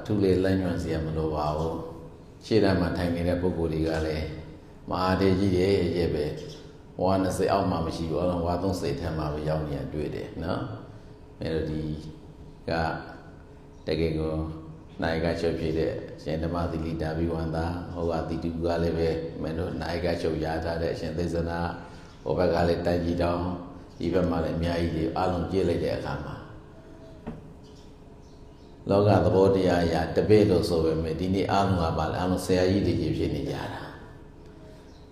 အထူးလေးလမ်းညွှန်စရာမလိုပါဘူးရှေ့တန်းမှာထိုင်နေတဲ့ပုဂ္ဂိုလ်တွေကလည်းမဟာဒေကြီးတွေရဲ့ပဲဝါ20အောက်မှမရှိဘူးအလုံးဝါ30ထက်မှပဲရောက်နေရတွေ့တယ်နော်မေလိုဒီကတကယ်ကိုနိုင်ကချုပ်ဖြစ်တဲ့ရှင်ဓမ္မသီလီတာဘိဝန္တာဟောကတိတူကလည်းပဲမင်းတို့နိုင်ကချုပ်ရထားတဲ့အရှင်သေစနာဟိုဘက်ကလည်းတိုင်ကြီးတောင်းဒီဘက်မှာလည်းအများကြီးတွေအလုံးပြည့်လိုက်တဲ့အခါမှာ လောကသဘောတရားအရာတပည့်လို့ဆိုပေမဲ့ဒီနေ့အားလုံးကပါလဲအားလုံးဆရာကြီးတွေကြီးဖြစ်နေကြတာ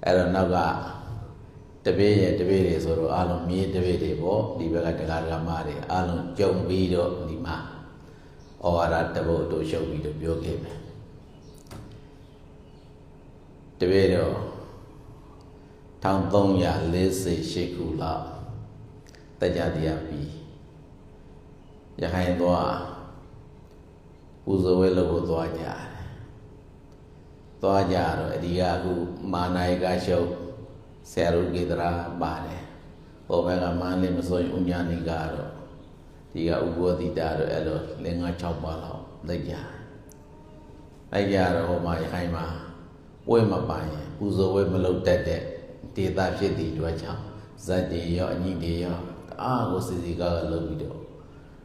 အဲ့တော့နောက်ကတပည့်ရဲ့တပည့်တွေဆိုတော့အားလုံးမြေးတပည့်တွေပေါ့ဒီဘက်ကတရားဓမ္မတွေအားလုံးကြုံပြီးတော့ဒီမှာဩဝါဒတပုတ်တို့ရှုပ်ပြီးတော့ပြောခဲ့မယ်တပည့်တော့1348ခုလောက်တရားတရားပြီးရခိုင်သွား ပူဇော်ဝဲလို့ကိုသွားကြတယ်။သွားကြတော့အဒီကအခုမာနာယကရှုပ်ဆရာရုကေတရာပါတယ်။ဟိုဘက်ကမန်းလေးမစိုးရင်ဥညာနိကတော့ဒီကဥဘောတိတာတော့အဲ့လိုလင်္ကာ6ပါးလောက်လိုက်ကြတယ်။လိုက်ကြတော့ဟိုမှာရခိုင်မှာပွဲမပိုင်ရင်ပူဇော်ဝဲမလုပ်တတ်တဲ့ဒေသဖြစ်သည့်အတွက်ကြောင့်ဇတ်တွေရောအညိတွေရောအားကိုစီစီကားကလုပ်ပြီးတော့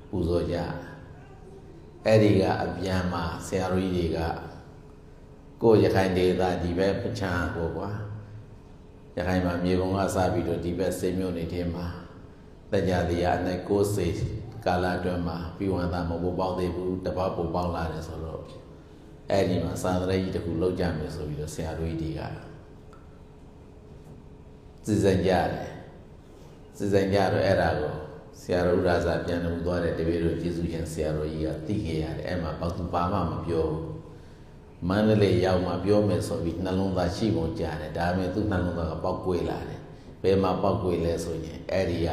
ပူဇော်ကြတယ် အဲ့ဒီကအပြန်မှာဆရာတော်ကြီးတွေကကိုယ်ရခိုင်ဒေသဒီဘက်ပချမ်းကိုကွာရခိုင်မှာမြေပုံကစပြီးတော့ဒီဘက်စေမြို့နေထဲမှာတရားတရားနဲ့ကိုယ်စိတ်ကာလအတွင်းမှာပြီးဝန်သားမဟုတ်ပေါက်သေးဘူးတပတ်ပိုပေါက်လာတယ်ဆိုတော့အဲ့ဒီမှာသာသရကြီးတစ်ခုလောက်ကြမယ်ဆိုပြီးတော့ဆရာတော်ကြီးတွေကစီစဉ်ကြတယ်စီစဉ်ကြတော့အဲ့ဒါကို ဆရာတော်ဥဒ္ဒါစာပြန်လို့သွားတဲ့တပည့်တော်ကျေးဇူးရှင်ဆရာတော်ကြီးကသိခဲ့ရတယ်အဲ့မှာဘာသူဘာမှမပြောဘူးမန္တလေးရောက်မှပြောမယ်ဆိုပြီးနှလုံးသားရှိပုံကြားတယ်ဒါပေမဲ့သူ့နှလုံးသားကပေါက်ကွေးလာတယ်ဘယ်မှာပေါက်ကွေးလဲဆိုရင်အဲ့ဒီက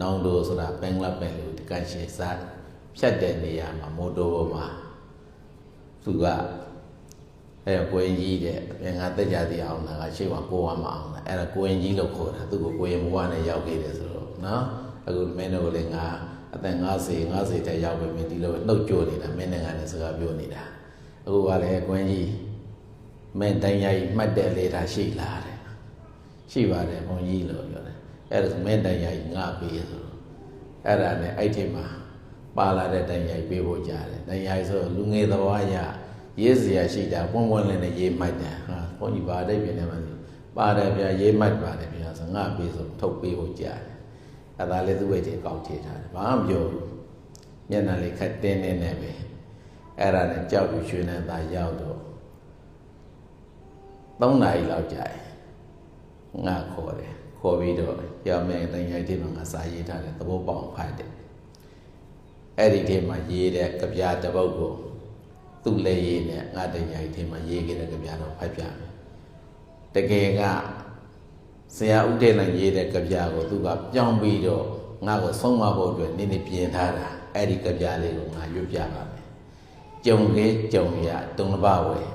နောင်တိုဆိုတာဘင်္ဂလားပင်လို့ဒီကန်ရှေစားဖြတ်တဲ့နေရာမှာမိုးတိုးပေါ်မှာသူကအဲ့ကိုရင်ကြီးတဲ့ငါတက်ကြသေးအောင်လားရှေ့မှာကိုဝါမအောင်လားအဲ့ဒါကိုရင်ကြီးလို့ခေါ်တာသူ့ကိုကိုရင်ဘဝနဲ့ရောက်ခဲ့တယ်ဆိုတော့နော် အခုမင်းတို့လည်းငါအသက်50 50တက်ရောက်ပြီဒီလိုနှုတ်ကြိုနေတာမင်းနဲ့ငါနဲ့စကားပြောနေတာအခုကလည်းကိုရင်ကြီးမင်းတိုင်းရိုက်မှတ်တယ်လေဒါရှိလားတဲ့ရှိပါတယ်ဘုန်းကြီးလို့ပြောတယ်အဲ့ဒါမင်းတိုင်းရိုက်ငါပေးဆိုအဲ့ဒါနဲ့အဲ့ဒီမှာပါလာတဲ့တိုင်းရိုက်ပေးဖို့ကြားတယ်တိုင်းရိုက်ဆိုလူငယ်သဘောရရေးစရာရှိတာပွန်းပွန်းလေးနဲ့ရေးမှတ်တယ်ဟာဘုန်းကြီးဗာတိတ်ပြင်နေမှစီပါတယ်ဗျာရေးမှတ်ပါတယ်ဗျာဆိုငါပေးဆိုထုတ်ပေးဖို့ကြားတယ် အဲ့ဒါလည်းသူ့ဝဲချင်းကောက်ချေထားတယ်ဘာမှမပြောဘူးမျက်နှာလေးခက်တင်းနေနေပဲအဲ့ဒါနဲ့ကြောက်ပြီးရွှေနဲ့သားရောက်တော့၃နာရီလောက်ကြာတယ်ငါခေါ်တယ်ခေါ်ပြီးတော့ရောက်မယ်တိုင်းရိုက်တဲ့မှာငါစာရေးထားတယ်သဘောပေါက်ဖိုက်တယ်အဲ့ဒီထဲမှာရေးတဲ့ကြပြတစ်ပုဒ်ကိုသူ့လက်ရေးနဲ့ငါတရိုက်ထဲမှာရေးခဲ့တဲ့ကြပြတော့ဖိုက်ပြမယ်တကယ်က ဆရာဦးတဲ့နိုင်ရေးတဲ့ကြပြကိုသူကပြောင်းပြီးတော့ငါ့ကိုဆုံးမဖို့အတွက်နည်းနည်းပြင်ထားတာအဲ့ဒီကြပြလေးကိုငါရွတ်ပြပါမယ်ကြုံခဲကြုံရတုံလပဝယ်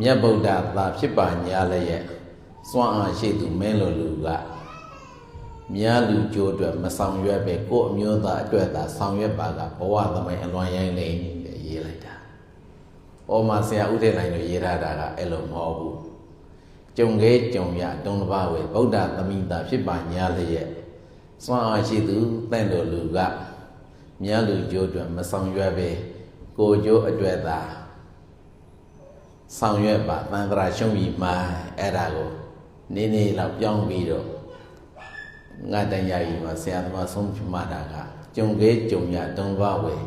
မြတ်ဗုဒ္ဓသာဖြစ်ပါညာလည်းရဲ့စွမ်းအားရှိသူမင်းလိုလူကမြားလူကြိုးအတွက်မဆောင်ရွက်ပဲကို့အမျိုးသားအတွက်သာဆောင်ရွက်ပါကဘဝသမိုင်းအလွန်ရိုင်းနေတယ်ရေးလိုက်တာ။ဩမှာဆရာဥဒေနိုင်တို့ရေးထားတာကအဲ့လိုမဟုတ်ဘူး။ ကြုံခဲကြုံရတုံးတစ်ပါးဝယ်ဗုဒ္ဓသမိတာဖြစ်ပါညာလည်းရဲ့စွမ်းအားရှိသူတင့်တော်လူကမြားလူကြိုးအတွက်မဆောင်ရွက်ပဲကိုကြိုးအတွက်သာဆောင်ရွက်ပါတန်ត្រာရှုံးပြီးမှအဲ့ဒါကိုနည်းနည်းလောက်ပြောင်းပြီးတော့ငါတန်ရည်မှာဆရာသမားဆုံးဖြတ်မှတာကကြုံခဲကြုံရတုံးပါဝယ်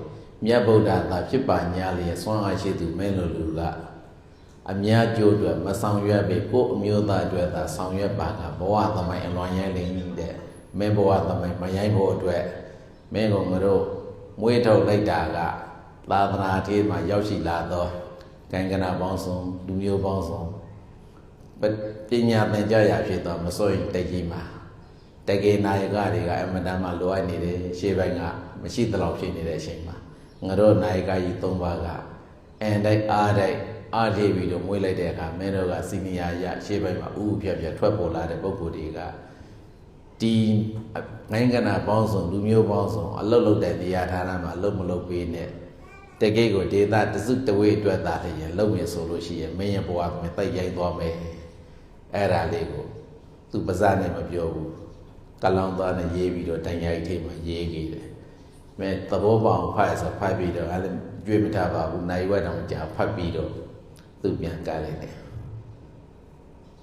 မြတ်ဗုဒ္ဓသာဖြစ်ပါညာလျက်ဆွမ်းအားရှိသူမဲလိုလူက အများကျိုးအတွက်မဆောင်ရွက်ပေကိုအမျိုးသားအတွက်သာဆောင်ရွက်ပါကဘဝသမိုင်းအလွန်ရိုင်းနေတဲ့မဲဘဝသမိုင်းမရိုင်းဖို့အတွက်မဲကောင်မတို့မွေးထုတ်လိုက်တာကသာသနာထေးမှာရောက်ရှိလာသောကံကနာပေါင်းစုံလူမျိုးပေါင်းစုံပညာသင်ကြားရဖြစ်သောမစိုးရင်တကြီးမှာတကယ်နာယကတွေကအမတန်မှလိုအပ်နေတယ်ရှေ့ပိုင်းကမရှိသလောက်ဖြစ်နေတဲ့အချိန်မှာငါတို့နာယကကြီး၃ပါးကအန်တိုက်အားတိုက် အားလေးပြီးတော့မွေးလိုက်တဲ့အခါမင်းတို့ကစီနီယာရရှေ့ပိုင်းမှာဥဥပြပြထွက်ပေါ်လာတဲ့ပုံကိုယ်တွေကဒီနိုင်ငံကနာပေါင်းစုံလူမျိုးပေါင်းစုံအလုတ်လုတ်တဲ့နေရာဌာနမှာအလုတ်မလုတ်ပေးနဲ့တတကယ်ကိုဒေတာတစုတဝေးအတွက်သားလည်းလုံမြင်ဆိုလို့ရှိရင်မင်းရဲ့ဘဝမှာတိုက်ရိုက်သွားမယ်အဲ့ဒါလေးကိုသူပါဇာနဲ့မပြောဘူးကလောင်သားနဲ့ရေးပြီးတော့တိုင်ရိုက်ထိပ်မှာရေးခဲ့တယ်မဲသဘောပေါက်ဖတ်ဆိုဖတ်ပြီးတော့အဲ့လည်းကြွေးမထပါဘူးနိုင်ဝက်တောင်ကြာဖတ်ပြီးတော့ သူပြန်ကလိုက်တယ်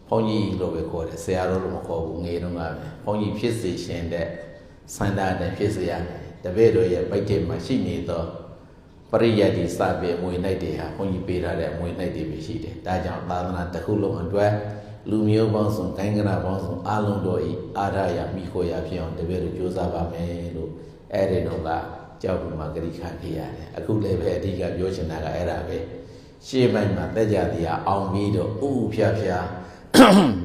ဘုန်းကြီးလို့ပဲခေါ်တယ်ဆရာတော်လို့မခေါ်ဘူးငေတော့ကပဲဘုန်းကြီးဖြစ်စေရှင်တဲ့စန္ဒာနဲ့ဖြစ်စေရမယ်တပည့်တော်ရဲ့ဗိတ်တိမှာရှိနေသောပရိယတ်ဒီစပယ်အမွေနိုင်တွေဟာဘုန်းကြီးပေးထားတဲ့အမွေနိုင်တွေပဲရှိတယ်ဒါကြောင့်သာသနာတစ်ခုလုံးအတွက်လူမျိုးပေါင်းစုံတိုင်းကနာပေါင်းစုံအလုံးတော်ဤအာရယမိခိုရာဖြစ်အောင်တပည့်တော်ကြိုးစားပါမယ်လို့အဲ့ဒီတော့ကကြောက်ဘူးမှာဂရိခါဖြစ်ရတယ်အခုလည်းပဲအဓိကပြောချင်တာကအဲ့ဒါပဲ ရှေ့ပိုင်းမှာတက်ကြသည်ဟာအောင်ပြီးတော့ဥဥဖြားဖြား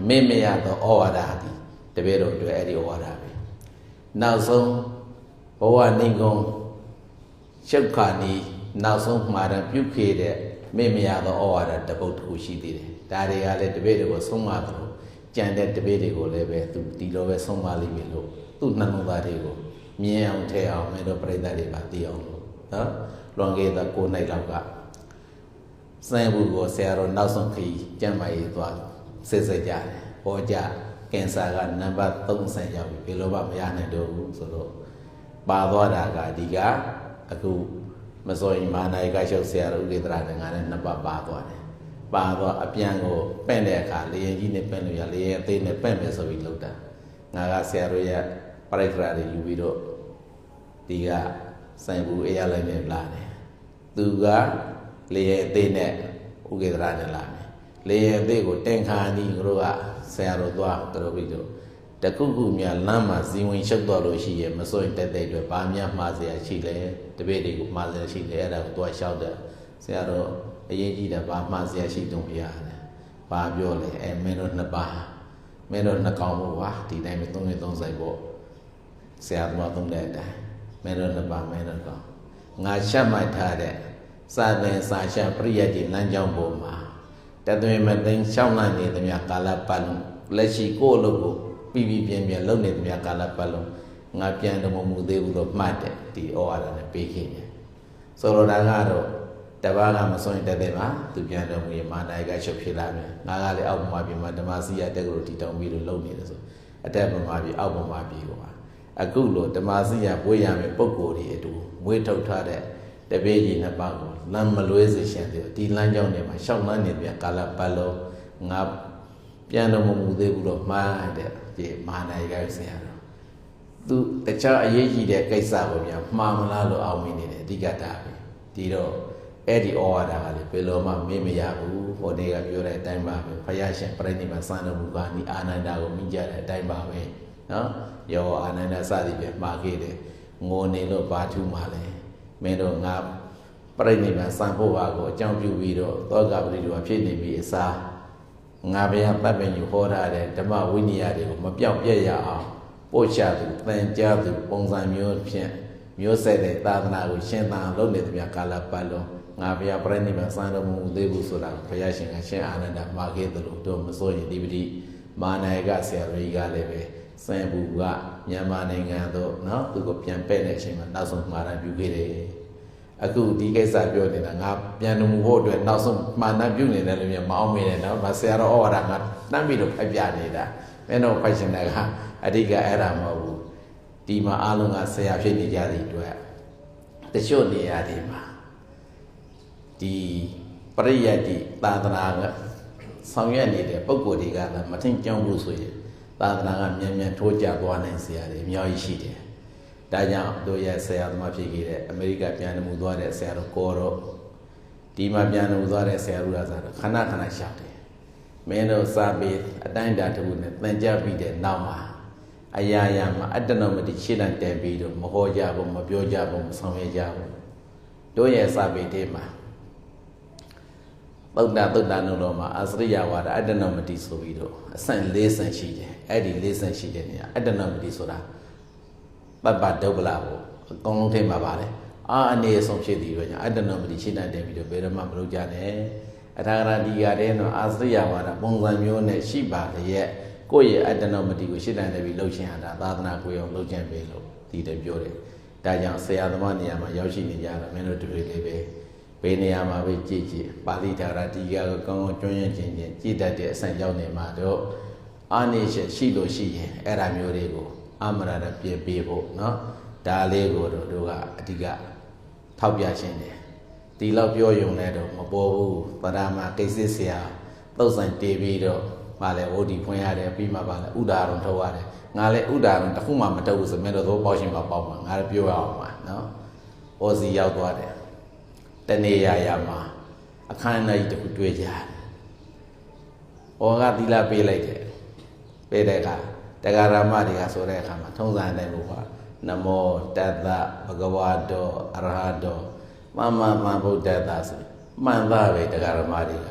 မင်းမရတော့ဩဝါဒသည်တပည့်တော်အတွက်အဲ့ဒီဩဝါဒပဲနောက်ဆုံးဘဝနိဂုံရှုတ်ခါနီနောက်ဆုံးမှာရပြုတ်ခဲ့တဲ့မင်းမရတော့ဩဝါဒတပုတ်တစ်ခုရှိသေးတယ်ဒါတွေကလည်းတပည့်တွေကိုဆုံးမသလိုကြံတဲ့တပည့်တွေကိုလည်းပဲသူဒီလိုပဲဆုံးမလိမ့်မယ်လို့သူ့နှလုံးသားတွေကိုမြင်အောင်ထဲအောင်မင်းတို့ပြိဿတွေကသိအောင်လို့နော်လွန်ခဲ့တဲ့9နှစ်လောက်က စံဘူးကိုဆရာတော်နောက်ဆုံးခီးကျမ်းမာရေးသွားစစ်စစ်ကြတယ်ဟောကြကင်ဆာကနံပါတ်30ရောက်ပြီဘယ်လိုမှမရနိုင်တော့ဘူးဆိုတော့ပါသွားတာကဒီကအခုမစောရင်မာနာယကရှုပ်ဆရာတော်ဥဒေသရနဲ့ငါနဲ့နှစ်ပတ်ပါသွားတယ်ပါသွားအပြန်ကိုပင့်တဲ့အခါလေရင်ကြီးနဲ့ပင့်လို့ရလေရင်အသေးနဲ့ပင့်မယ်ဆိုပြီးလုပ်တာငါကဆရာတော်ရဲ့ပရိက္ခရာတွေယူပြီးတော့ဒီကဆိုင်ဘူးအေးရလိုက်နဲ့လာတယ်သူက လေရင်အသေးနဲ့ဥဒေသရနဲ့လာမယ်လေရင်အသေးကိုတင်ခါနီးတို့ကဆရာတော်သွားတော်ပြီးတော့တခုခုများလမ်းမှာဇီဝင်ရှုပ်တော့လို့ရှိရင်မစိုးရင်တက်တဲ့အတွက်ဘာများမှားเสียရှိလဲတပည့်တွေကိုမှားเสียရှိတယ်အဲ့ဒါကိုသွားလျှောက်တယ်ဆရာတော်အရေးကြီးတယ်ဘာမှားเสียရှိတုံးပြရတယ်ဘာပြောလဲအဲမင်းတို့နှစ်ပါးမင်းတို့နှစ်ကောင်ပေါ့ကွာဒီတိုင်းပဲသုံးရသုံးဆိုင်ပေါ့ဆရာတော်သုံးတဲ့အတိုင်းမင်းတို့နှစ်ပါးမင်းတို့ကောင်ငါရှက်မှတ်ထားတဲ့ စာသင်စာရှပရိယတ်ဒီလမ်းကြောင်းပေါ်မှာတသွင်မသိမ်းရှောင်းနိုင်နေသမျှကာလပတ်လုံးလက်ရှိကိုယ့်အလုပ်ကိုပြီးပြီးပြင်းပြင်းလုပ်နေသမျှကာလပတ်လုံးငါပြန်တော်မူသေးဘူးလို့မှတ်တယ်ဒီဩဝါဒနဲ့ပေးခဲ့တယ်ဆိုတော့ဒါကတော့တပားကမဆုံးရင်တက်တယ်ပါသူပြန်တော်မူရင်မာနိုင်ကချုပ်ဖြစ်လာမယ်ငါကလည်းအောက်မှာပြည်မှာဓမ္မစီရတက်ကိုတီတောင်ပြီးလို့လုပ်နေတယ်ဆိုအတက်ပမာပြည်အောက်ပမာပြည်ကွာအခုလို့ဓမ္မစီရဘွေးရမယ်ပုံကိုယ်တွေအတူမွေးထုတ်ထားတဲ့ တပည့်ကြီးနှစ်ပါးကိုလမ်းမလွဲစေရှင်တယ်ဒီလမ်းကြောင်းတွေမှာရှောက်လန်းနေပြန်ကာလပတ်လုံးငါပြန်တော်မမူသေးဘူးတော့မှားတဲ့ဒီမာနာရီကဆရာတော်သူတခြားအရေးကြီးတဲ့ကိစ္စကိုများမှားမလားလို့အောင်းမိနေတယ်အဓိကတာပဲဒီတော့အဲ့ဒီဩဝါဒကလည်းဘယ်လိုမှမေ့မရဘူးဟိုနေ့ကပြောတဲ့အတိုင်းပါပဲဘုရားရှင်ပြိဋိဘံစံတော်မူကဒီအာနန္ဒာကိုမိကြတဲ့အတိုင်းပါပဲနော်ယောအာနန္ဒာစသည်ပဲမှာခဲ့တယ်ငိုနေလို့ဘာထူးမှလဲ မင်းတို့ငါပြိဋိဘံစံဖို့ပါကိုအကြောင်းပြုပြီးတော့သောကပရိဒီဝဖြစ်နေပြီအစားငါဘုရားပတ်ပင်ယူဟောထားတဲ့ဓမ္မဝိနည်းတွေကိုမပြောင်းပြည့်ရအောင်ပို့ချသူတန်ကြားသူပုံစံမျိုးဖြင့်မျိုးဆက်တဲ့သာသနာကိုရှင်းသန်လုပ်နေသမျှကာလပတ်လုံးငါဘုရားပြိဋိဘံစံတော်မူသေးဘူးဆိုတာဘုရားရှင်ကရှင်းအာနန္ဒာမှာခဲ့တယ်လို့တော့မစိုးရင်ဒီပတိမာနာယကဆရာတော်ကြီးကလည်းပဲစံဘူးက မြန်မာနိုင်ငံတို့နော်သူကိုပြန်ပဲ့တဲ့အချိန်မှာနောက်ဆုံးမှားတာပြုခဲ့တယ်အခုဒီကိစ္စပြောနေတာငါပြန်လို့မဟုတ်အတွက်နောက်ဆုံးမှားတာပြုနေတယ်လို့မြန်မအောင်မင်းနဲ့နော်မဆရာတော်ဩဝါဒငါတမ်းပြီးတော့ဖတ်ပြနေတာမင်းတို့ဖိုက်ရှင်တာကအဓိကအဲ့ဒါမဟုတ်ဘူးဒီမှာအလုံးကဆရာဖြစ်နေကြတဲ့အတွက်တချို့နေရာတွေမှာဒီပရိယတ်တိသာသနာကဆောင်ရွက်နေတဲ့ပုံကိုယ်တွေကလည်းမထင်ကြောင်းဘူးဆိုရင် သာသနာကမြန်မြန်ထိုးကြသွားနိုင်ဆရာတွေအများကြီးရှိတယ်။ဒါကြောင့်တို့ရဲ့ဆရာသမားဖြစ်ခဲ့တဲ့အမေရိကပြန်မှုသွားတဲ့ဆရာတော်ကိုတော့ဒီမှာပြန်မှုသွားတဲ့ဆရာတို့ကဆိုတော့ခဏခဏရှောက်တယ်။မင်းတို့စာပေအတိုင်းအတာတစ်ခုနဲ့သင်ကြားပြီးတဲ့နောက်မှာအရာရာမှာအတ္တနမတိရှင်းတန်တယ်ပြီးတော့မဟောကြဘူးမပြောကြဘူးမဆောင်ရွက်ကြဘူး။တို့ရဲ့စာပေတွေမှာ သုဒ္ဓသုဒ္ဓနုတော်မှာအာစရိယဝါဒအတ္တနမတိဆိုပြီးတော့အဆင့်၄ဆင့်ရှိတယ်။အဲ့ဒီ၄ဆင့်ရှိတဲ့နေရာအတ္တနမတိဆိုတာပပ္ပဒုဗ္ဗလာကိုအကုန်လုံးထိမှာပါလေအာအနေဆုံးဖြစ်သည်ပဲညာအတ္တနမတိရှင်းတတ်တယ်ပြီးတော့ဘယ်တော့မှမလုပ်ကြနဲ့အထာဂရတိကတဲ့တော့အာစရိယဝါဒပုံစံမျိုးနဲ့ရှိပါရဲ့ကိုယ့်ရဲ့အတ္တနမတိကိုရှင်းတတ်တယ်ပြီးလှုပ်ရှင်ရတာသာသနာကိုရောလှုပ်ခြင်းပဲလို့ဒီတည်းပြောတယ်ဒါကြောင့်ဆရာသမားနေရာမှာရောက်ရှိနေကြတာမင်းတို့တွေ့လေးပဲ ဘေးနေရာမှာပဲကြည်ကြည်ပါဠိထာရတီကကောင်းကောင်းကျွမ်းရချင်းချင်းကြည်တတ်တဲ့အဆင့်ရောက်နေမှာတော့အာနိရှရှိလို့ရှိရင်အဲ့ဒါမျိုးတွေကိုအမရရပြပေးဖို့เนาะဒါလေးကိုတို့တို့ကအဓိကထောက်ပြခြင်းတယ်ဒီလောက်ပြောယုံလဲတော့မပေါ်ဘူးပရမကိစ္စဆရာသုတ်ဆိုင်တေးပြီးတော့ဗာလဲဝုဒ္ဓီဖွင့်ရတယ်ပြီးမှဗာလဲဥဒါရုံထုတ်ရတယ်ငါလဲဥဒါရုံတစ်ခုမှမထုတ်ဘူးဆိုမြဲတော့သဘောပေါက်ရှင်ပါပေါက်မှာငါလည်းပြောရအောင်ပါเนาะဩစီရောက်သွားတယ် တနေရရမှာအခမ်းအနားကြီးတစ်ခုတွေ့ကြတယ်။ဩကသီလပေးလိုက်တယ်။ပေးတဲ့အခါတဂရမတွေကဆိုတဲ့အခါမှာထုံးစံတယ်လို့ပါနမောတတ္တဘဂဝတောအရဟတောမမမဗုဒ္ဓတ္တဆိုမှန်သားပဲတဂရမတွေက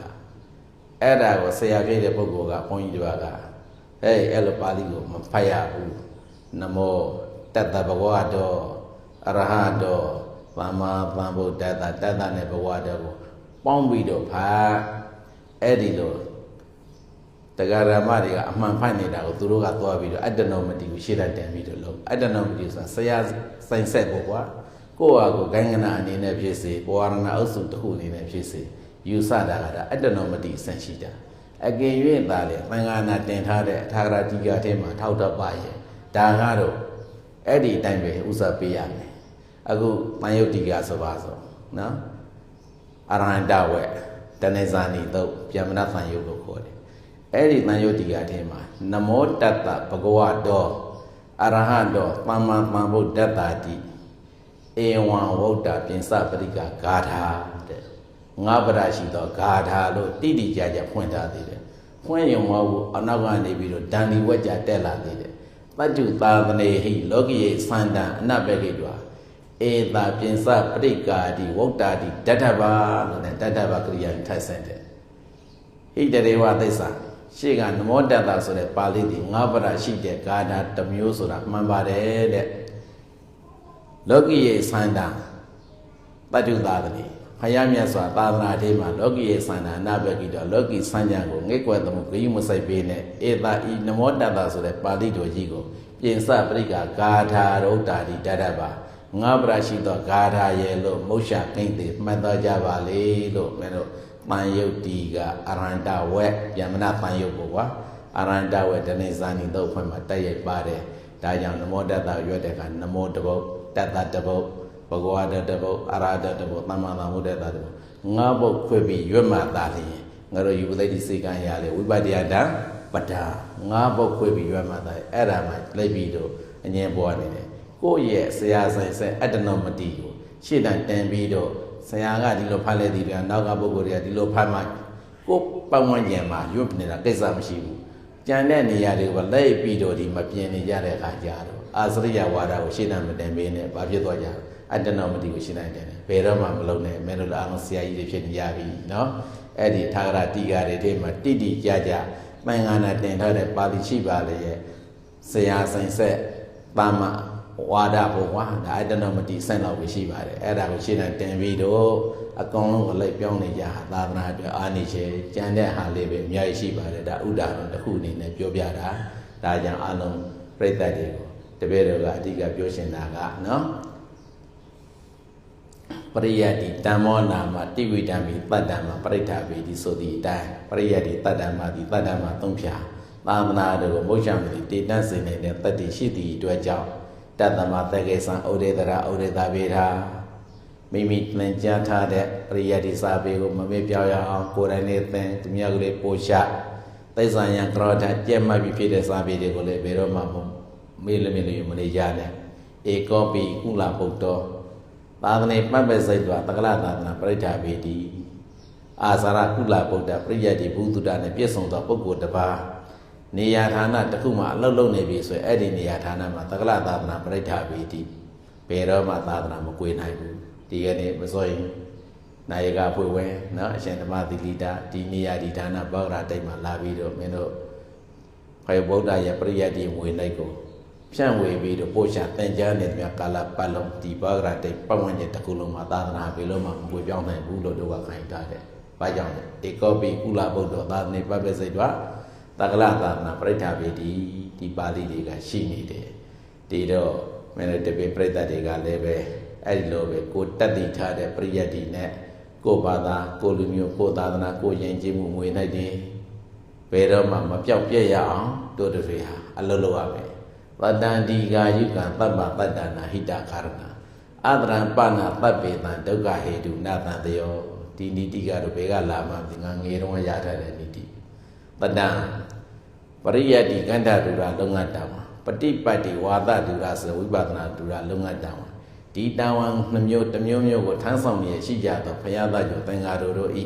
အဲ့ဒါကိုဆရာပြည့်တဲ့ပုဂ္ဂိုလ်ကဘုန်းကြီးတွေကဟဲ့အဲ့လိုပါဠိကိုမဖတ်ရဘူးနမောတတ္တဘဂဝတောအရဟတော သမ္မာသမ္ဗုဒ္ဓတ္တတတ္တနဲ့ဘဝတ္တကိုပေါင်းပြီးတော့ဖတ်အဲ့ဒီလိုတရားဓမ္မတွေကအမှန်ဖတ်နေတာကိုသူတို့ကသွားပြီးတော့အတ္တနောမတိကိုရှေ့တက်တင်ပြီးတော့လုပ်အတ္တနောမတိဆိုတာဆရာဆိုင်ဆက်ပေါ့ကွာကိုယ့်ဟာကိုယ်ဂိုင်းကနာအနေနဲ့ဖြစ်စေပဝရဏအုပ်စုတစ်ခုအနေနဲ့ဖြစ်စေယူဆတာကဒါအတ္တနောမတိဆန့်ရှိတာအကင်၍သာလေသံဃာနာတင်ထားတဲ့အထာဂရတိကထဲမှာထောက်တော့ပါရဲ့ဒါကတော့အဲ့ဒီအတိုင်းပဲဥစ္စာပေးရမယ် အခုတန်ယုတ်တိကဆိုပါဆိုနော်အရဟန္တဝက်တဏ္ဍဇာနီတော့ဗျမနတန်ယုတ်လို့ခေါ်တယ်အဲ့ဒီတန်ယုတ်တိကထဲမှာနမောတတ္တဘဂဝတောအရဟံတောသမ္မာသမ္ဗုဒ္ဓတ္တာတိဧဝံဝုဒ္ဓပြင်စပရိကဂါထာတဲ့ငါးပဒရှိသောဂါထာလို့တိတိကျကျဖွင့်ထားသေးတယ်ဖွင့်ရုံမဟုတ်အနောက်ကနေပြီးတော့ဒန္ဒီဝက်ကြတက်လာသေးတယ်ပတ္တုသာသနေဟိလောကိယေသန္တံအနဘေကိတွာ ဧတာပြင်စပရိကာတိဝုဒ္ဓတိတတ္ထဘာလို့နဲ့တတ္ထဘာကရိယာထပ်ဆက်တယ်ဟိတရေဝသစ္စာရှေ့ကနမောတတ္တဆိုတဲ့ပါဠိဒီငါးပဒရှိတဲ့ဂါထာတစ်မျိုးဆိုတာမှန်ပါတယ်တဲ့လောကိယေသန္တံပတ္တုသာသနေဖယားမြတ်စွာသာသနာထဲမှာလောကီရဲ့ဆန္ဒအနာဘကိတော့လောကီစံကြံကိုငိတ်ကွယ်သမှုဂယုမဆိုင်ပေးနဲ့ဧတာဤနမောတတ္တဆိုတဲ့ပါဠိတော်ကြီးကိုပြင်စပရိက္ခဂါထာရုဒ္ဓာတိတတ္တပါ ငါပရရှိသောဂါထာရဲ့လို့မုတ်ရှာကိမ့်သေးမှတ်သားကြပါလေလို့မင်းတို့ပန်ယုတ်တီကအရန္တဝက်ယမနာပန်ယုတ်ပေါ့ကွာအရန္တဝက်တနေဇာနီတော့ဖွင့်မှာတက်ရိုက်ပါတယ်ဒါကြောင့်နမောတတ္တရွတ်တဲ့အခါနမောတပုတ်တတ္တတပုတ်ဘဂဝါဒတဘုတ်အရာဒတဘုတ်သမ္မာသမ္ဗုဒ္ဓတဘုတ်ငါးဘုတ်ခွဲပြီးရွတ်မှသာလျင်ငါတို့ယူပသိတိစေကံရလေဝိပတ္တယတံပဒာငါးဘုတ်ခွဲပြီးရွတ်မှသာအဲ့ဒါမှလိုက်ပြီးတော့အငြင်းပွားနေတယ် ကိုယ့်ရဲ့ဆရာဆိုင်ဆိုင်အတ္တနောမတိကိုရှေ့တန်တန်ပြီးတော့ဆရာကဒီလိုဖတ်လဲဒီပြန်နောက်ကပုဂ္ဂိုလ်တွေကဒီလိုဖတ်မှကိုယ်ပတ်ဝန်းကျင်မှာရွတ်နေတာကိစ္စမရှိဘူးကြံတဲ့နေရာတွေကလိုက်ပြီးတော့ဒီမပြင်းနေကြတဲ့အခါကျတော့အာစရိယဝါဒကိုရှေ့တန်မတင်ပေးနဲ့ဘာဖြစ်သွားကြလဲအတ္တနောမတိကိုရှင်းနိုင်တယ်ဘယ်တော့မှမလုံးနဲ့မင်းတို့အားလုံးဆရာကြီးတွေဖြစ်နေရပြီเนาะအဲ့ဒီထာဂရတိကာတွေထဲမှာတိတိကြကြမှန်ကန်တာတင်ထားတဲ့ပါဠိရှိပါလေရဲ့ဆရာဆိုင်ဆက်ပါမ ဝါဒဘုံဝါဒါအတ္တနောမတိဆန့်တော့ပဲရှိပါတယ်အဲ့ဒါကိုရှင်းနိုင်တင်ပြီးတော့အကောင်လုံးကိုလိုက်ပြောင်းနေကြသာသနာအတွက်အာနိချေကြံတဲ့ဟာလေးပဲအများကြီးရှိပါတယ်ဒါဥဒါဟရတစ်ခုအနေနဲ့ပြောပြတာဒါကြောင့်အလုံးပြိတ္တတွေကိုတပည့်တော်ကအဓိကပြောရှင်တာကနော်ပရိယတ္တိတမ္မောနာမတိဝိတံမိတတ္တမပရိဋ္ဌာပေတိဆိုသည့်အတိုင်းပရိယတ္တိတတ္တမတိတတ္တမသုံးဖြာသာမနာတို့ကိုမုတ်ချံတိတေတတ်စေနေတဲ့တတ္တိရှိသည့်အတွက်ကြောင့် တတ္တမတက္ကေသံဩဒေတရာဩဒေတာပေထာမိမိသင်ကြားထားတဲ့ပရိယတ္တိစာပေကိုမမေ့ပြောင်းရအောင်ကိုယ်တိုင်နဲ့သင်သူများကလေးပို့ချသိစ္စာယံကရောဓကြက်မှတ်ပြီးဖြစ်တဲ့စာပေတွေကိုလည်းဘယ်တော့မှမမေ့လည်းမလို့မနေကြနဲ့ဧကောပိကုလပုတ္တောသာသနေပတ်ပဲစိတ်သွားတက္ကလသာသနာပရိဋ္ဌာပေတိအာဇာရကုလဗုဒ္ဓပရိယတ်တိဘုသူတနဲ့ပြည့်စုံသောပုဂ္ဂိုလ်တစ်ပါး နေရာဌာနတစ်ခုမှအလုပ်လုပ်နေပြီဆိုရင်အဲ့ဒီနေရာဌာနမှာသက္ကလသာသနာပရိဋ္ဌာဝီတိဘယ်တော့မှသာသနာမကွေနိုင်ဘူးဒီကနေ့မစောရင်နာယကဖွဲ့ဝင်နော်အရှင်ဓမ္မသီလီတာဒီနေရာဒီဌာနပေါ့ရာတိတ်မှာလာပြီးတော့မင်းတို့ခေဗုဒ္ဓရဲ့ပရိယတ်ဒီဝင်လိုက်ကိုဖြန့်ဝေပြီးတော့ပို့ချသင်ကြားနေတယ်ကာလပတ်လုံးဒီပေါ့ရာတိတ်ပတ်ဝန်းကျင်တစ်ခုလုံးမှာသာသနာပေးလို့မှမဝေပြောင်းနိုင်ဘူးလို့တို့ကခိုင်းထားတယ်။ဘာကြောင့်လဲဧကောပိကုလဗုဒ္ဓသာသနေပပ္ပစိတ်တော် တက္ကလသာသနာပြိဋ္ဌာပေဒီဒီပါဠိတွေကရှိနေတယ်။ဒီတော့မင်းတို့တပည့်ပြိဋ္ဌာတွေကလည်းပဲအဲ့ဒီလိုပဲကိုတက်တည်ထားတဲ့ပရိယတ်ဒီနဲ့ကိုယ်ဘာသာကိုယ်လူမျိုးကိုယ်သာသနာကိုယ်ယဉ်ကျေးမှုမွေ၌တည်ဘယ်တော့မှမပြောက်ပြက်ရအောင်တို့တွေဟာအလုပ်လုပ်ရမယ်တတ္တံဒီကာယုကံတပ္ပတတ္တနာဟိတခရဏအတရံပနာတပ္ပေတံဒုက္ခဟေတုနာတံတယောဒီနိတိကတော့ဘယ်ကလာမှဒီငါငယ်တော့ရထားတဲ့နိတိ တတ္တံပရိယတ္တိကန္တဒုရလုံငတ်တံပฏิပတ်တိဝါဒဒုရဆိုဝိပဿနာဒုရလုံငတ်တံဒီတာဝန်နှမျိုးတစ်မျိုးမျိုးကိုထမ်းဆောင်ရရှိကြသောဘုရားသားကျော်သင်္ဃာတော်တို့ဤ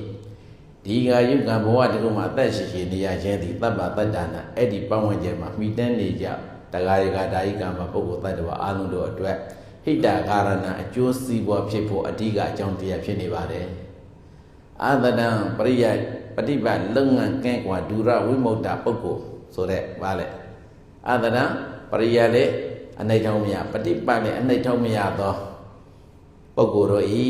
ဒီဃာယုကံဘဝတကုမှာအသက်ရှိရှိနေရခြင်းသည်တပ္ပတ္တနာအဲ့ဒီပတ်ဝန်းကျင်မှာမိတန်းနေကြတဂါယကဒါယိကံမှာပုဂ္ဂိုလ်တ attva အာလုံးတို့အတွက်ဟိတကာရဏအကျိုးစီးပွားဖြစ်ဖို့အဓိကအကြောင်းတရားဖြစ်နေပါတယ်အာသဒံပရိယ ပฏิပတ်လုံငန်းကဲကွာဒူရဝိမု ക്ത ပုဂ္ဂိုလ်ဆိုတဲ့ဗာလေအာသဒံပရိယလေအနိဋ္ဌောမယပฏิပတ်လေအနိဋ္ဌောမယသောပုဂ္ဂိုလ်တို့ဤ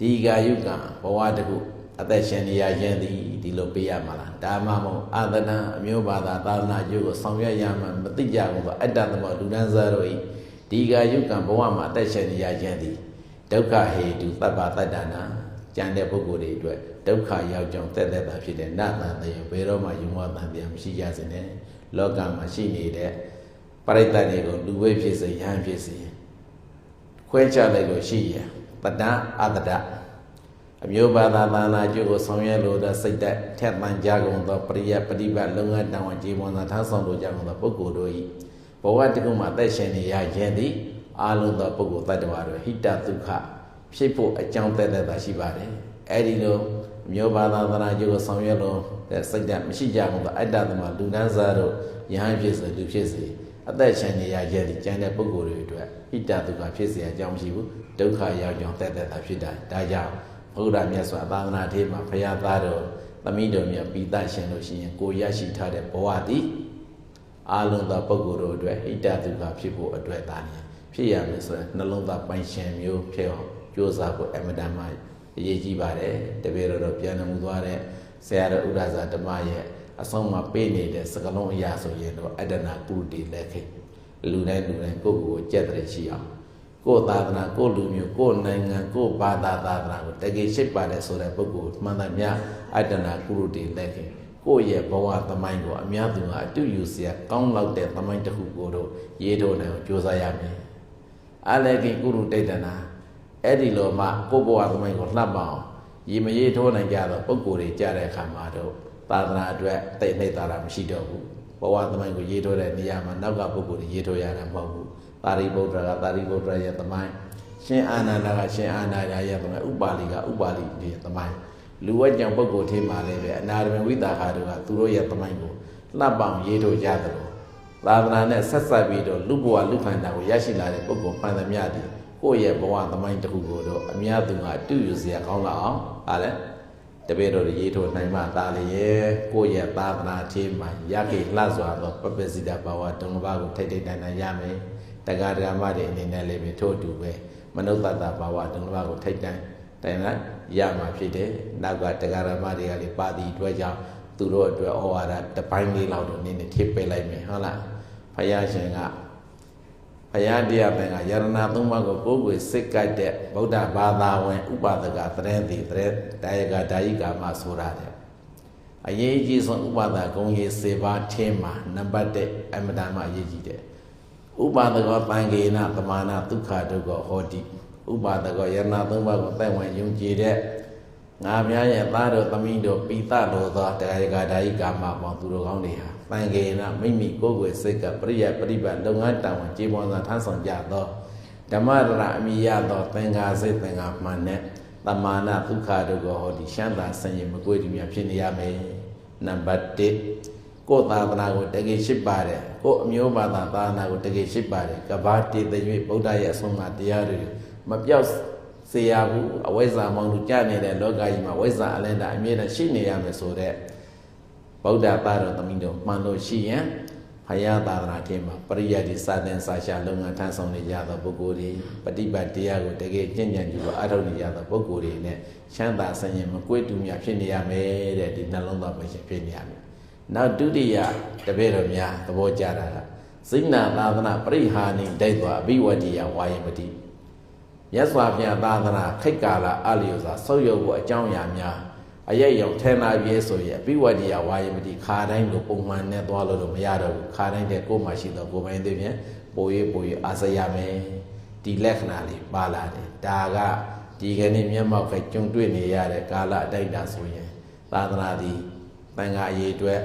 ဒီဃာယုကံဘဝတကုအသက်ရှင်နေရခြင်းသည်ဒီလိုပေးရမှာလားဒါမှမဟုတ်အာသနာအမျိုးဘာသာသာသနာကျိုးကိုဆောင်ရွက်ရမှမသိကြဘူးကအတ္တသမလူဒန်းစားတို့ဤဒီဃာယုကံဘဝမှာအသက်ရှင်နေရခြင်းသည်ဒုက္ခဟေတုသဗ္ဗတတ္တနာကြံတဲ့ပုဂ္ဂိုလ်တွေအတွက် ဒုက္ခရောက်ကြောင်းတက်သက်တာဖြစ်တဲ့နတ်တန်တဲ့ဘယ်တော့မှယုံဝတန်တရားမရှိကြစေနဲ့လောကမှာရှိနေတဲ့ပရိသတ်တွေကိုလူဝိဖြစ်စေယဟန်ဖြစ်စေခွဲခြားလိုက်လို့ရှိရင်တတ္တအတ္တအမျိုးဘာသာသာနာကျိုးကိုဆောင်ရွက်လို့တဲ့စိတ်သက်ထက်ပန်ကြကုန်သောပရိယပฏิပတ်လုံငန်းတန်ဝန်ကြီးပွန်သာထားဆောင်လို့ကြကုန်သောပုဂ္ဂိုလ်တို့၏ဘဝတကုမှာအသက်ရှင်နေရခြင်းသည်အာလုံးသောပုဂ္ဂိုလ်တ attva တို့ဟိတဒုက္ခဖြစ်ဖို့အကြောင်းသက်သက်သာရှိပါတယ် အဲဒီလိုမျိုးဘာသာသနာကျိုးကိုဆောင်ရွက်လို့စိတ်ဓာတ်မရှိကြဘူးတော့အတ္တသမလူနန်းစားတို့ယဟန်ဖြစ်စေလူဖြစ်စေအသက်ရှင်နေရခြင်းဒီကျန်တဲ့ပုဂ္ဂိုလ်တွေအတွက်ဣတ္တဒုက္ခဖြစ်เสียအကြောင်းမရှိဘူးဒုက္ခရောက်ကြောင်းတက်တက်တာဖြစ်တာဒါကြောင့်ဘုရားမြတ်စွာသာသနာထေမှာဘုရားသားတော်သမီးတော်မြတ်ပိသရှင်လို့ရှိရင်ကိုရရှိထားတဲ့ဘဝသည်အာလုံးသောပုဂ္ဂိုလ်တို့အတွက်ဣတ္တဒုက္ခဖြစ်ဖို့အတွက်သာနေဖြစ်ရမယ်ဆိုရင်နှလုံးသားပိုင်ရှင်မျိုးဖြစ်အောင်ကြိုးစားဖို့အမတန်မှ အရေးကြီးပါတယ်တပည့်တော်တို့ပြန်လည်မှုသွားတဲ့ဆရာတော်ဥဒ္ဒဇာဓမ္မရဲ့အဆုံးမှာပြေးနေတဲ့စကလုံးအရာဆိုရင်တော့အတ္တနာကုတိလက်ခိလူတိုင်းလူတိုင်းကိုယ့်ကိုယ်ကိုကြက်တဲ့ရှိအောင်ကိုယ်သာသနာကိုယ်လူမျိုးကိုယ်နိုင်ငံကိုယ်ဘာသာသာသနာကိုတကယ်ရှိပါတယ်ဆိုတဲ့ပုဂ္ဂိုလ်မှန်သမျှအတ္တနာကုတိလက်ခိကိုယ့်ရဲ့ဘဝသမိုင်းကိုအများသူကအတူယူစရာကောင်းလောက်တဲ့သမိုင်းတစ်ခုကိုတော့ရေးတော့နိုင်အောင်ကြိုးစားရမယ်အလကိကုရုတိတ်တနာ အဲ့ဒီလိုမှကိုယ့်ဘဝသမိုင်းကိုလှပ်မအောင်ရေမရေထိုးနိုင်ကြတော့ပုံကိုယ်တွေကြားတဲ့အခါမှာတော့သာသနာအတွက်တိတ်နှိမ့်တာမရှိတော့ဘူးဘဝသမိုင်းကိုရေထိုးတဲ့နေရာမှာနောက်ကပုံကိုယ်တွေရေထိုးရတာမဟုတ်ဘူးသာရိပုတ္တရာကသာရိပုတ္တရာရဲ့သမိုင်းရှင်အာနန္ဒာကရှင်အာနန္ဒာရဲ့သမိုင်းဥပါလိကဥပါလိရဲ့သမိုင်းလူဝဲကြောင့်ပုဂ္ဂိုလ်ထေးမှာလည်းပဲအနာရမဝိတာခါတို့ကသူတို့ရဲ့သမိုင်းကိုလှပအောင်ရေးထိုးကြသလိုသာသနာနဲ့ဆက်ဆက်ပြီးတော့လူဘဝလူခန္ဓာကိုရရှိလာတဲ့ပုဂ္ဂိုလ်မှန်သမျှသည် ကိုယ့်ရဲ့ဘဝသမိုင်းတစ်ခုကိုတော့အများသူကအတူယူစရာကောင်းလာအောင်ဟာလေတပည့်တော်ရေးထိုးနိုင်မှသာလေရဲ့ကိုယ့်ရဲ့သာသနာချင်းမှာရကေလှစွာသောပပစိတဘာဝတုံးဘာကိုထိတ်ထိတ်တန်တန်ရမယ်တက္ကရာမတွေအနေနဲ့လည်းပဲထို့အတူပဲမနုဿတဘာဝတုံးဘာကိုထိတ်တန်တန်တန်ရမှာဖြစ်တယ်နောက်ကတက္ကရာမတွေကလည်းပါတီအတွက်ကြောင့်သူတို့အတွက်ဩဝါဒတပိုင်းလေးလောက်တော့နည်းနည်းထိပေးလိုက်မယ်ဟုတ်လားဖယားရှင်က ဘုရားတရားပင်ကယရဏသုံးပါးကိုကိုယ်ကိုစိတ်ကပ်တဲ့ဗုဒ္ဓဘာသာဝင် ဥပဒကသရေတိသရေတာယကဒါယိကာမဆိုရတဲ့အရေးကြီးဆုံးဥပဒဂုံကြီးစေပါထင်းမှာနံပါတ်1အမတန်မှအရေးကြီးတယ်ဥပဒကောတန်ကေနသမာနာဒုက္ခဒုက္ခဟောတိဥပဒကောယရဏသုံးပါးကိုတိုင်ဝင်ယုံကြည်တဲ့ငါများရဲ့သားတော်သမီးတော်ပိသတော်သောတာယကဒါယိကာမပေါင်းသူတော်ကောင်းတွေဟာ တန်ကေနမိမိကိုယ်ကိုယ်စိတ်ကပရိယပရိပတ်လုပ်ငန်းတန်ဝန်ကြေပွန်စွာထမ်းဆောင်ကြသောဓမ္မရအမိယသောသင်္ဃာစိတ်သင်္ဃာမှန်နဲ့တမာနဒုက္ခဒုက္ခဟောဒီရှမ်းသာဆင်ရင်မကွေးတူမြဖြစ်နေရမယ်နံပါတ်1ကိုယ်သာသနာကိုတကယ်ရှိပါတယ်ကိုယ်အမျိုးဘာသာသာသနာကိုတကယ်ရှိပါတယ်ကဘာတည်တဲ့ဗုဒ္ဓရဲ့အဆုံးအမတရားတွေမပြောက်စေရဘူးအဝိဇ္ဇာမောင်လူကြနေတဲ့လောကကြီးမှာဝိဇ္ဇာအလင်းတာအမြဲတမ်းရှိနေရမယ်ဆိုတဲ့ ဗုဒ္ဓပါတော်သမီးတို့မှန်လို့ရှိရင်ဖယားသာသနာထဲမှာပရိယတ်ဒီစာသင်စာရှာလုပ်ငန်းထမ်းဆောင်နေကြသောပုဂ္ဂိုလ်တွေပฏิပတ်တရားကိုတကယ်ကျင့်ကြံကြည့်လို့အထောက်နေကြသောပုဂ္ဂိုလ်တွေနဲ့ချမ်းသာဆင်းရဲမကွေးတူမြဖြစ်နေရမယ်တဲ့ဒီနှလုံးသားပဲဖြစ်နေရမယ်။နောက်ဒုတိယတပည့်တော်များသဘောကျတာကစိဏသာသနာပရိဟာနိဒိဋ္ဌဝအဘိဝတ္တိယဝါယမတိမြတ်စွာဘုရားသာသနာခိတ်ကာလအလျော်စွာဆုပ်ယုပ်ဖို့အကြောင်းအရာများ အယက်ရောင်ထဲနာပြဲဆိုရင်အပိဝတ္တိယဝါယမတိခါတိုင်းလိုပုံမှန်နဲ့သွားလို့တော့မရတော့ဘူးခါတိုင်းတဲ့ကိုယ်မှရှိတော့ကိုယ်ပိုင်သိဖြင့်ပို၍ပို၍အာစရမယ်ဒီလက္ခဏာလေးပါလာတယ်ဒါကဒီကနေ့မျက်မှောက်ကကြုံတွေ့နေရတဲ့ကာလအတိုက်တာဆိုရင်သာသနာသည်တန်ခါအရေးအတွက်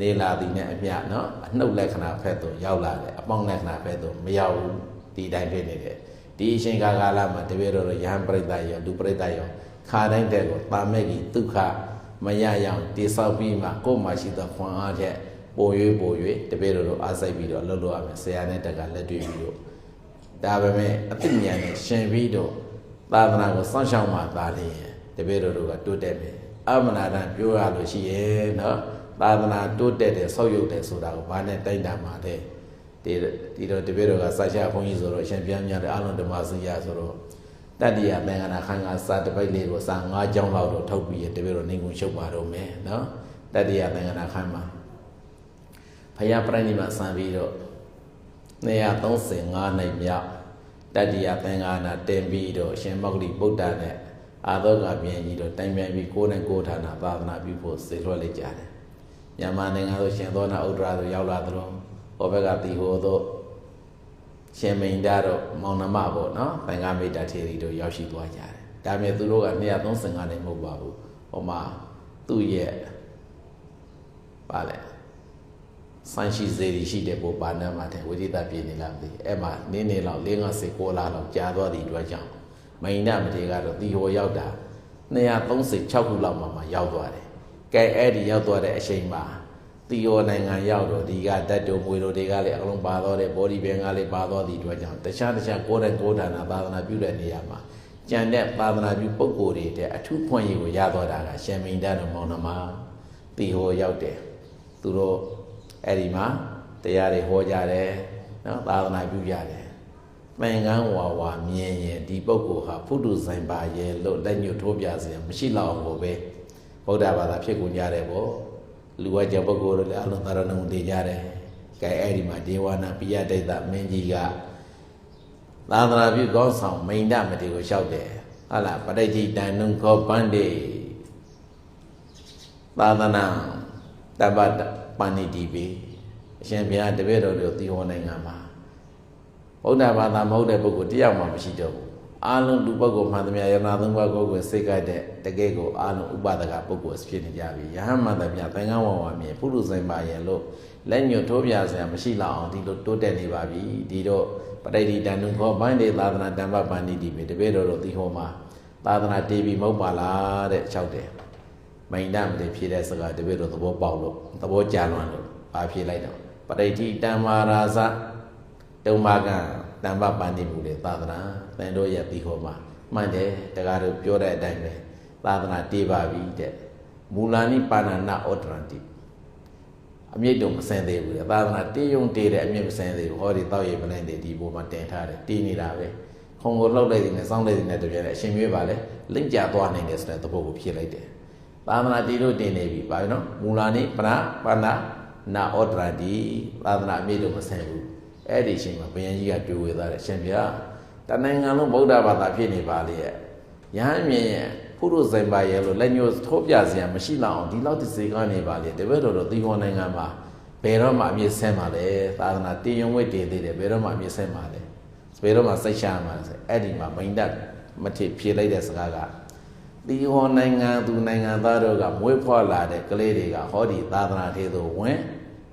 နေလာသည်နဲ့အမျှเนาะအနှုတ်လက္ခဏာဖက်သို့ရောက်လာတယ်အပေါင်းလက္ခဏာဖက်သို့မရောက်ဘူးဒီတိုင်းဖြစ်နေတယ်ဒီအချိန်ကာလမှာတပည့်တော်တို့ယဟန်ပရိသတ်ရောလူပရိသတ်ရော ခါတိုင်းတဲ့ကိုတာမဲ့ကြီးဒုက္ခမရရအောင်တိဆောက်ပြီးမှကိုယ်မှရှိသောခွန်အားချက်ပို၍ပို၍တပည့်တော်တို့အားစိုက်ပြီးတော့လှုပ်လို့ရမယ်ဆရာနဲ့တက်ကလက်တွေ့ပြီးတော့ဒါပေမဲ့အသိဉာဏ်နဲ့ရှင်ပြီးတော့သာသနာကိုစောင့်ရှောက်မှသာလျင်တပည့်တော်တို့ကတိုးတက်မယ်အမနာတန်ပြောရလို့ရှိရဲ့နော်သာသနာတိုးတက်တယ်ဆောက်ရုပ်တယ်ဆိုတာကိုဘာနဲ့တိုက်တာမှာလဲဒီဒီတော့တပည့်တော်ကစာချဘုန်းကြီးဆိုတော့ရှင်ပြန်များတယ်အလုံးဓမ္မစရိယဆိုတော့ တတ္တိယသင်္ကနာခန်းကစာတပိတ်လေးကိုစာ၅ကြောင်းလောက်တော့ထုတ်ပြီးတပည့်တော်နေကုန်ရှုပ်ပါတော့မယ်နော်တတ္တိယသင်္ကနာခန်းမှာဖယားပြိဋိမဆံပြီးတော့235နိုင်မြောက်တတ္တိယသင်္ကနာတင်ပြီးတော့ရှင်မောဂလိဗုဒ္ဓနဲ့အာသောကပြန်ကြီးတော့တိုင်ပြန်ပြီးကိုယ်နဲ့ကိုယ်ဌာနသာသနာပြုဖို့စေလွှတ်လိုက်ကြတယ်မြန်မာနိုင်ငံသို့ရှင်သောနာဥဒ္ဒရာသို့ရောက်လာသလိုဟောဘက်ကတီဟိုသို့ ရှင်မိန်တာတော့မောင်နှမပေါ့နော်သင်္ကမိတ်တာထေရီတို့ရောက်ရှိသွားကြတယ်ဒါပေမဲ့သူတို့က235နဲ့မဟုတ်ပါဘူးဟောမှာသူ့ရဲ့ပါလေဆန်ရှိစေရီရှိတဲ့ပုံပါဏမှာတဲ့ဝိရိတပြည်နေလားမသိအဲ့မှာနင်းနေလောက်၄50 6လလောက်ကြာသွားတဲ့အတွက်ကြောင့်မိန်နာမထေကတော့တီဟိုရောက်တာ236ခုလောက်မှမှရောက်သွားတယ်ကဲအဲ့ဒီရောက်သွားတဲ့အချိန်မှာ တီယောနိုင်ငံရောက်တော့ဒီကတတ်တုံမွေတို့တွေကလည်းအလုံးပါတော့တဲ့ဘောဒီဘင်ကလည်းပါတော့တဲ့အတွက်ကြောင့်တခြားတခြားကိုယ်တိုင်ကိုယ်ဌာနသာသနာပြုတဲ့နေရာမှာကြံတဲ့သာသနာပြုပုဂ္ဂိုလ်တွေတဲ့အထူးဖွင့်ရကိုရသွားတာကရှင်မိန်တတော်မောင်နှမတီဟိုရောက်တယ်သူတို့အဲ့ဒီမှာတရားတွေဟောကြတယ်နော်သာသနာပြုကြတယ်ပင်ကန်းဝါဝါမြင်ရင်ဒီပုဂ္ဂိုလ်ဟာဖုဒ္ဓဇိုင်ပါရဲ့လို့လက်ညှို့ထိုးပြစရာမရှိတော့ဘူးပဲဗုဒ္ဓဘာသာဖြစ်ကုန်ကြတယ်ပေါ့ လူဝကြပုဂ္ဂိုလ်တွေလည်းအလုံးသာရဏုံတည်ကြတယ်ကဲအဲ့ဒီမှာဒေဝနာပိယဒိတ်တမင်းကြီးကသာသနာပြုကောင်းဆောင်မိန်ဒမတေကိုလျှောက်တယ်ဟာလားပရိဋိတန်နုခောပန္တိသာသနာတပ္ပပဏိတိပိအရှင်ဘုရားတပည့်တော်တို့သီဟောနိုင်ငံမှာဗုဒ္ဓဘာသာမဟုတ်တဲ့ပုဂ္ဂိုလ်တယောက်မှမရှိတော့ဘူး အာလုံးလူပုဂ္ဂိုလ်မှန်သမျှယနာသုံးပါးကိုကိုစိတ်ကြိုက်တဲ့တကယ်ကိုအာလုံးဥပဒကပုဂ္ဂိုလ်ဖြစ်နေကြပြီယဟန်မှန်သမျှသင်္ကန်းဝါဝါမြင်ပုရုဇိမ်ပါရဲ့လို့လက်ညှို့ထိုးပြစရာမရှိလောက်အောင်ဒီလိုတိုးတက်နေပါပြီဒီတော့ပဋိတိတန်နုခောပိုင်းဒေသာသနာတမ္ပပန္တိတိပဲတပည့်တော်တို့သီဟောမှာသာသနာတေးပြီးမဟုတ်ပါလားတဲ့၆တယ်မိန်တမတေဖြည့်တဲ့စကားတပည့်တော်သဘောပေါက်လို့သဘောကြလွန်လို့ဘာဖြည့်လိုက်တော့ပဋိတိတမ္မာရာဇ တုံမာကတမ္ပပန္တိမှုလေသာသနာသင်တို့ရဲ့သီဟောမှာမှန်တယ်တကားတို့ပြောတဲ့အတိုင်းပဲသာသနာတေးပါပြီတဲ့မူလာနိပါဏနာဩတရန္တိအမြင့်တုံမဆင်သေးဘူးလေသာသနာတေးယုံတေးတဲ့အမြင့်မဆင်သေးဘူးဟောဒီတောက်ရည်မနိုင်တဲ့ဒီဘိုးမှာတင်ထားတယ်တေးနေတာပဲခုံကိုလှုပ်လိုက်တယ်နဲ့စောင်းလိုက်တယ်နဲ့တပြည့်နဲ့အရှင်မြွေးပါလေလိမ့်ကြသွားနိုင်တယ်ဆိုတဲ့သဘောကိုဖြစ်လိုက်တယ်သာသနာတေးလို့တင်နေပြီဘာလို့နော်မူလာနိပဏပါဏနာဩတရန္တိသာသနာအမြင့်တုံမဆင်ဘူး အဲ့ဒီအချိန်မှာဘုရင်ကြီးကတွေ့ဝေသားတယ်ရှင်ဗျာတနိုင်ငံလုံးဗုဒ္ဓဘာသာဖြစ်နေပါလေရဲ့ရဟန်းမြင်ရဲ့ဖုရုဇိမ်ပါရဲ့လို့လက်ညှိုးထိုးပြစရာမရှိလောက်အောင်ဒီလောက်တစေကနေပါလေတပည့်တော်တို့သီဟောနိုင်ငံမှာဘယ်တော့မှအမြင့်ဆဲမှာလဲသာသနာတည်ယုံဝိတ္တည်သေးတယ်ဘယ်တော့မှအမြင့်ဆဲမှာလဲဘယ်တော့မှစိတ်ရှာမှာလဲအဲ့ဒီမှာမိန်တမထဖြေလိုက်တဲ့စကားကသီဟောနိုင်ငံသူနိုင်ငံသားတို့ကမွေးဖွားလာတဲ့ကလေးတွေကဟောဒီသာသနာထေသို့ဝင်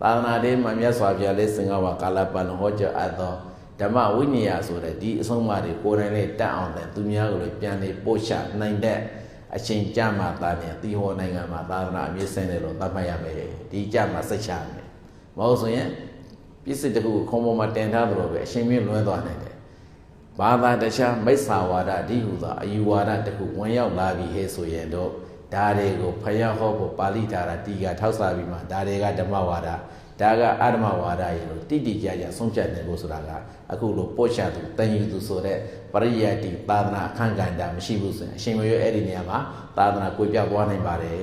သာသနာတေမှာမြတ်စွာဘုရားလေးစင်္ဂဝါကာလပတ်လုံးဟောကြားအပ်သောဓမ္မဝိညာဉ်ဆိုတဲ့ဒီအဆုံးအမတွေကိုယ်တိုင်လေးတက်အောင်တဲ့သူများကိုလည်းပြန်လေးပို့ချနိုင်တဲ့အချိန်ကြမှာသားပြန်သီဟောနိုင်ငံမှာသာသနာအမြင့်ဆင်းတယ်လို့သတ်မှတ်ရမယ်ဒီကြမှာစိတ်ချမယ်မဟုတ်ဆိုရင်ပြစ်စစ်တခုခုခုံပေါ်မှာတင်ထားသလိုပဲအရှင်မြင့်လွှဲသွားနိုင်တယ်ဘာသာတခြားမိစ္ဆာဝါဒဒီဟုသောအယူဝါဒတခုဝင်ရောက်လာပြီဟဲ့ဆိုရင်တော့ ဒါတွေကိုဖယားဟောဖို့ပါဠိထာတာတီကထောက်စားပြီးမှဒါတွေကဓမ္မဝါဒဒါကအဓမ္မဝါဒရေလို့တိတိကျကျဆုံးဖြတ်နေဖို့ဆိုတာကအခုလိုပို့ချသူတန်ယူသူဆိုတဲ့ပရိယတ်တိသာသနာအခန့်ကဏ္ဍမရှိဘူးဆိုရင်အရှင်မရွေးအဲ့ဒီနေရာမှာသာသနာကိုပြောက်သွားနိုင်ပါတယ်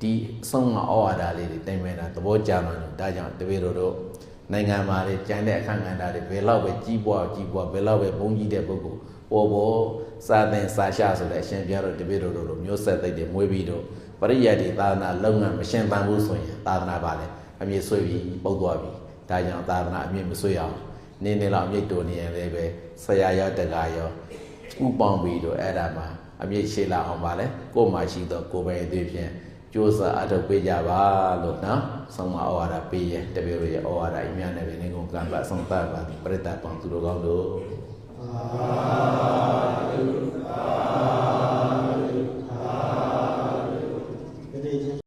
ဒီအဆုံးမဩဝါဒလေးတွေတိုင်ပင်တာသဘောကျမှလို့ဒါကြောင့်တပည့်တော်တို့နိုင်ငံမှာလေကျန်တဲ့အခန့်ကဏ္ဍတွေဘယ်လောက်ပဲကြီးပွားကြီးပွားဘယ်လောက်ပဲဘုန်းကြီးတဲ့ပုဂ္ဂိုလ်ပေါ်ပေါ် စာသင်စာရှာဆိုတဲ့အရှင်ပြတော်တပည့်တော်တို့လိုမျိုးဆက်သိတဲ့မွေးပြီးတော့ပရိယတ်ဒီသာသနာလုံငန်းမရှင်သန်ဘူးဆိုရင်သာသနာပါလေအမြင့်ဆွေးပြီးပုတ်သွားပြီဒါကြောင့်သာသနာအမြင့်မဆွေးအောင်နေနေလောက်အမြင့်တိုးနေရင်လည်းပဲဆရာရောတကာရောဥပေါင်းပြီးတော့အဲ့ဒါမှာအမြင့်ရှိလာအောင်ပါလေကိုယ်မှရှိတော့ကိုယ်ပဲအသေးဖြင့်ကြိုးစားအထောက်ပေးကြပါလို့နော်ဆုံးမဩဝါဒပေးရင်တပည့်တို့ရဲ့ဩဝါဒအများနဲ့ပဲနေကုန်ကံပတ်ဆုံးသတ်ပါသည်ပရိသတ်ပေါင်းသူတို့ကောင်းတို့ သာ